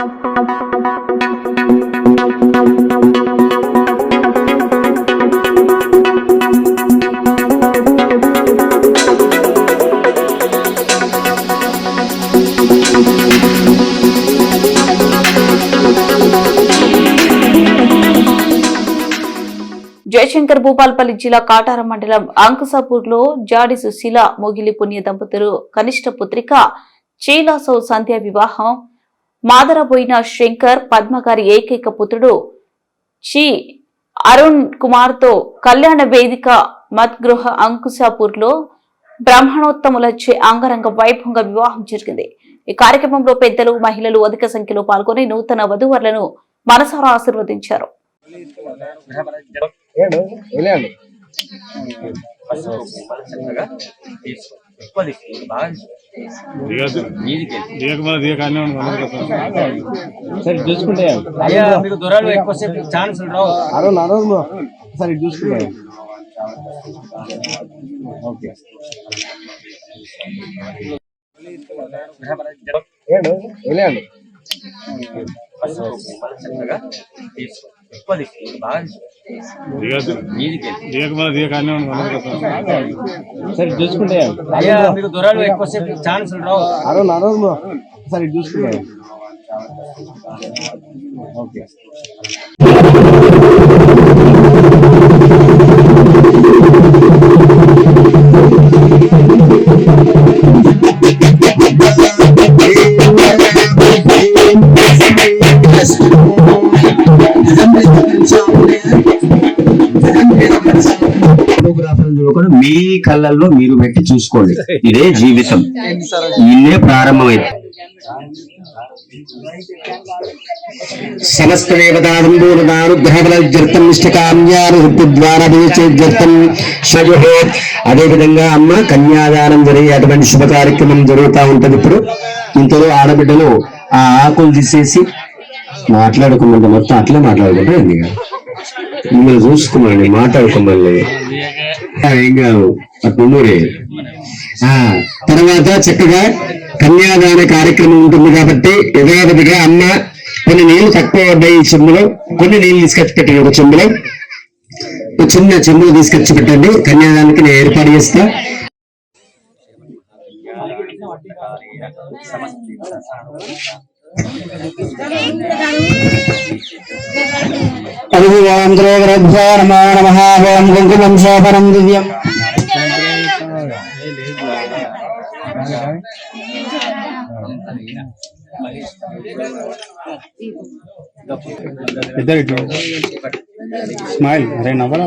జయశంకర్ భూపాల్పల్లి జిల్లా కాటారం మండలం అంకుసాపూర్లో జాడి సుశీల మొగిలి పుణ్య దంపతులు కనిష్ట పుత్రిక చీలాసౌ సంధ్య వివాహం మాదరబోయిన శంకర్ పద్మగారి ఏకైక పుత్రుడు చి అరుణ్ కుమార్తో కళ్యాణ వేదిక మద్గృహ అంకుశాపూర్లో అంగరంగ వైభవంగా వివాహం జరిగింది. ఈ కార్యక్రమంలో పెద్దలు మహిళలు అధిక సంఖ్యలో పాల్గొని నూతన వధువరులను మనసారా ఆశీర్వదించారు. సరే చూసుకుంటే అయ్యా మీకు దూరాలు ఎక్కువసేపు ఛాన్స్ రావు. సరే చూసుకుంటే ఓకే. ఏడు వెళ్ళండి సరే చూసుకుంటే అయ్యా మీకు దూరాలు ఎక్కువసేపు ఛాన్స్ రావు అరవై అరవై సరే చూసుకుంటే ఓకే. ఆనందంలో కూడా మీ కళ్ళల్లో మీరు పెట్టి చూసుకోండి. ఇదే జీవితం. ఇల్లే ప్రారంభమైంది. సమస్త దేవతానుగ్రహబలజర్తం ఇష్టకామ్యానుద్వారం శజుహే అదే విధంగా అమ్మ కన్యాదానం జరిగే అటువంటి శుభ కార్యక్రమం జరుగుతూ ఉంటది ఇప్పుడు. ఇంతలో ఆడబిడ్డలు ఆ ఆకులు తీసేసి మాట్లాడుకున్నంత మొత్తం అట్లే మాట్లాడుకుంటారు మిమ్మల్ని చూసుకోమండి మాట్లాడుకోమల్ని ఏం కాదు అట్లుండూరే ఆ తర్వాత చక్కగా కన్యాదాన కార్యక్రమం ఉంటుంది కాబట్టి యథావిధిగా అమ్మ కొన్ని నీళ్ళు తక్కువ పడ్డాయి ఈ చెంబులో కొన్ని నీళ్ళు తీసుకొచ్చి పెట్టి ఒక చెంబులో. ఒక చిన్న చెంబులు తీసుకొచ్చి పెట్టండి కన్యాదానికి నేను ఏర్పాటు చేస్తా. ఓం ద్రోవరభ్యో నమో నమః ఓం కుంకుమం శోభనం దివ్యం ఇద్దరు స్మైల్ అరే నవ్వాలి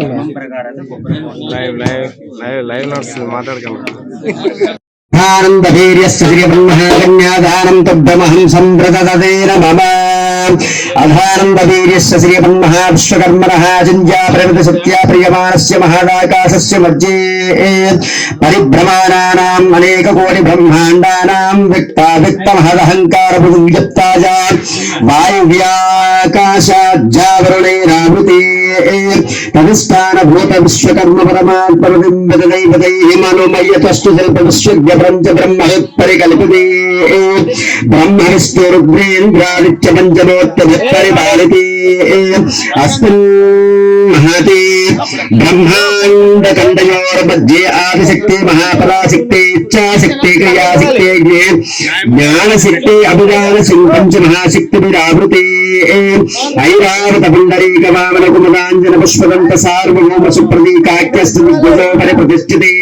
లైవ్ లైవ్ లైవ్ లైవ్ నడుస్తుంది మాట్లాడగలను ఆనందవీర్యస్య శ్రీ బ్రహ్మ కన్యాదానం తద్దమహం సంప్రదదేన మమ అధానందవీర్యస్య శ్రీ బ్రహ్మ విశ్వకర్మణః చింజా ప్రవిత సత్యా ప్రియమానస్య మహాదాకాశస్య మధ్యే పరిభ్రమాణానాం అనేక కోటి బ్రహ్మాండానాం విక్త విక్త మహదహంకార భుజత్తాజ వాయువ్యాకాశాజ్జావరుణైరావృతే తదిస్థాన భూత విశ్వకర్మ పరమాత్మదైవదై మనోమయ్యతస్తు శిల్ప విశ్వజ్ఞ ప్రపంచ బ్రహ్మ పరికల్పతే బ్రహ్మ విష్ణు రుద్రేంద్రాదిత్య పంచమోత్తరిపాలితే అస్మిన్ మహతే బ్రహ్మాండ ఆదిశక్తి మహాపరాశక్తి ఇచ్చాశక్తి క్రియాశక్తి జ్ఞానశక్తి అభిజ్ఞాన పంచ మహాశక్తి విరావృతే. ఐరావత పుండరీక వామన కుమదాంజన పుష్పదంత సార్వభౌమ సుప్రతీకాఖ్యస్తు దిగ్వజోపరి ప్రతిష్ఠితే.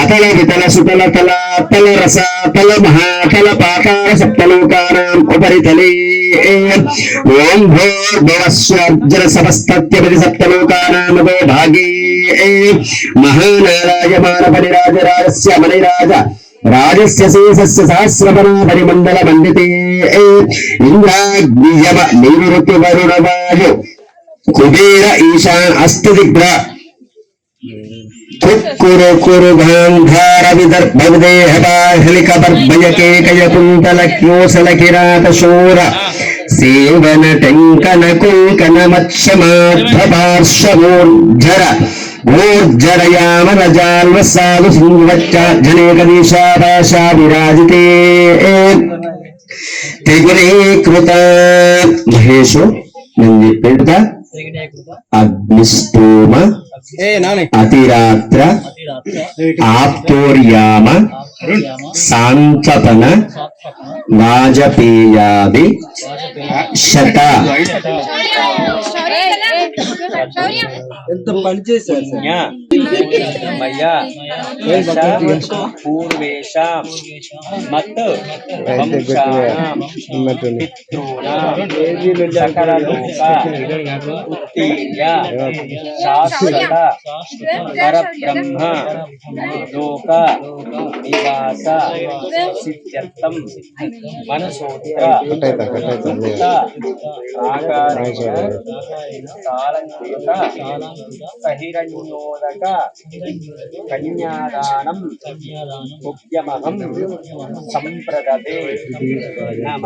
అతల వితల సుతల తల తల రస తల మహాతల పాతాళ సప్తలోకానాం ఉపరితలే ఓం భోర్భవస్వర్జన సమస్తత్యపతి సప్తలోకానామదో భాగే మహానారాయమాన పరిరాజ రాజస్య మణిరాజ రాజస్య శేషస్య సహస్రపరా పరిమండల మండితే ఇంద్రాగ్నియవ నైరుతి వరుణ కుబేర ఈశాన్ అస్తి దిగ్ర धिक्कुरु कुरु गान्धार विदर्भविदेहबाहलिकबर्भयकेकयकुन्तलक्योसलकिरातशूर सेवन टङ्कन कुङ्कन मत्स्यमाध्वपार्श्वमूर्झर ऊर्जरयामनजाल्वसाधु सिंहवच्चार्जनेकदेशाभाषा विराजिते त्रिगुणे महेशो नंदी पेड़ అగ్నిష్టోమ అతిరాత్ర ఆప్తోర్యామ సాంతపన వాజపేయాది శత. మయ్యా పూర్వేషాం. మత్ వంశానాం పితॄణాం. సకలలోక ఉత్తీర్య శాశ్వత. పరబ్రహ్మ. లోక. నివాస. సిద్ధ్యర్థం. మనసోత్ర కాలంకృత సహిరణ్యోదక కన్యాదానం ముఖ్యమహం సంప్రదతే. నమ.